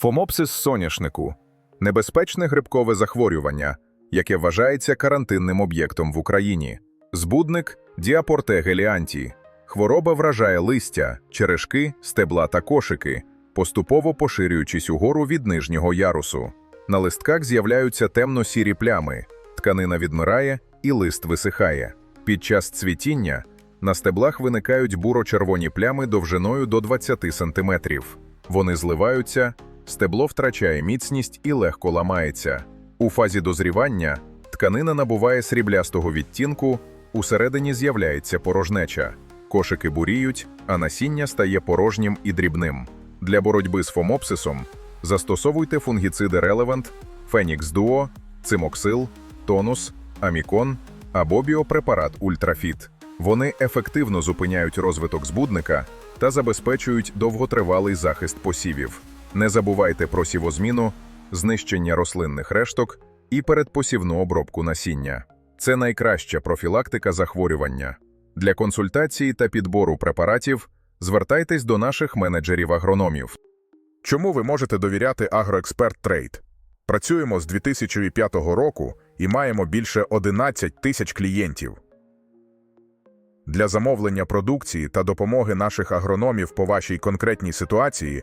Фомопсис соняшнику небезпечне грибкове захворювання, яке вважається карантинним об'єктом в Україні. Збудник діапорте геліанті. Хвороба вражає листя, черешки, стебла та кошики, поступово поширюючись угору від нижнього ярусу. На листках з'являються темно-сірі плями, тканина відмирає і лист висихає. Під час цвітіння на стеблах виникають буро-червоні плями довжиною до 20 см. Вони зливаються, стебло втрачає міцність і легко ламається. У фазі дозрівання тканина набуває сріблястого відтінку, усередині з'являється порожнеча. Кошики буріють, а насіння стає порожнім і дрібним. Для боротьби з фомопсисом застосовуйте фунгіциди Relevant, Phoenix Duo, Цимоксил, Тонус, Амікон або біопрепарат Ультрафіт. Вони ефективно зупиняють розвиток збудника та забезпечують довготривалий захист посівів. Не забувайте про сівозміну, знищення рослинних решток і передпосівну обробку насіння. Це найкраща профілактика захворювання. Для консультації та підбору препаратів звертайтесь до наших менеджерів-агрономів. Чому ви можете довіряти Агроексперт Трейд? Працюємо з 2005 року і маємо більше 11 тисяч клієнтів. Для замовлення продукції та допомоги наших агрономів по вашій конкретній ситуації